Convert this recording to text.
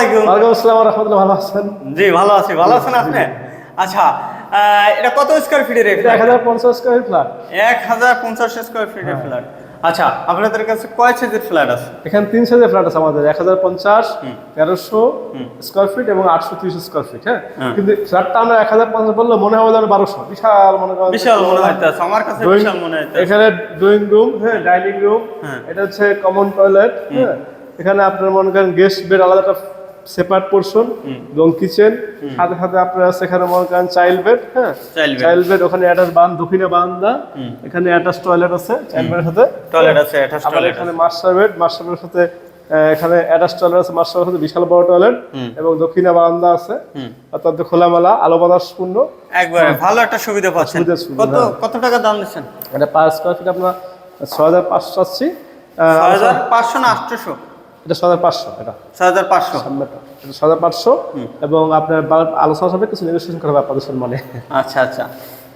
আলাইকুম। ওয়ালাইকুম আসসালাম রহমতুল্লাহ ভালো আছেন? জি ভালো আছি। ভালো আছেন আপনি? আচ্ছা এটা কত স্কোয়ার ফিটের এক হাজার পঞ্চাশ স্কোয়ার ফ্ল্যাট এক হাজার পঞ্চাশ স্কোয়ার ফিটের ফ্ল্যাট আচ্ছা আপনাদের কাছে কয় সাইজের ফ্ল্যাট আছে? এখানে তিন সাইজের ফ্ল্যাট আছে আমাদের এক হাজার পঞ্চাশ তেরোশো স্কোয়ার ফিট এবং আটশো ত্রিশ স্কোয়ার ফিট হ্যাঁ? হ্যাঁ। কিন্তু ফ্ল্যাটটা আমরা এক হাজার পঞ্চাশ বললে মনে হবে যেন বারোশো। বিশাল মনে করেন বিশাল মনে হইতেছে আমার কাছে বিশাল মনে হইতেছে। এখানে ড্রয়িং রুম হ্যাঁ ডাইনিং রুম হ্যাঁ। এটা হচ্ছে কমন টয়লেট হ্যাঁ? এখানে আপনার মনে করেন গেস্ট বেড আলাদা একটা সেপারেট পোর্শন এবং কিচেন সাথে সাথে আপনার আছে এখানে মনে করেন চাইল্ড বেড হ্যাঁ। চাইল্ড বেড ওখানে অ্যাটাচ বান দক্ষিণে বারান্দা এখানে অ্যাটাচ টয়লেট আছে চাইল্ড বেডের সাথে। টয়লেট আছে অ্যাটাচ টয়লেট এখানে মাস্টার বেড মাস্টার বেডের সাথে এখানে অ্যাটাচ টয়লেট আছে মাস্টার বেডের সাথে বিশাল বড় টয়লেট এবং দক্ষিণে বারান্দা আছে অত্যন্ত খোলামেলা আলো বাতাস পূর্ণ। একবারে ভালো একটা সুবিধা পাচ্ছেন। সুবিধা, সুবিধা, কত কত টাকা দাম নিচ্ছেন? এটা পার স্কোয়ার ফিট আপনার ছয় হাজার পাঁচশো চাচ্ছি। ছয় হাজার পাঁচশো না আটশোশো? এটা ছয় হাজার পাঁচশো এটা ছয় হাজার পাঁচশো ছয় হাজার পাঁচশো এবং আপনার আলোচনা হবে কিছু নেগোসিয়েশন করা হবে আপনাদের সম্মানে। আচ্ছা আচ্ছা।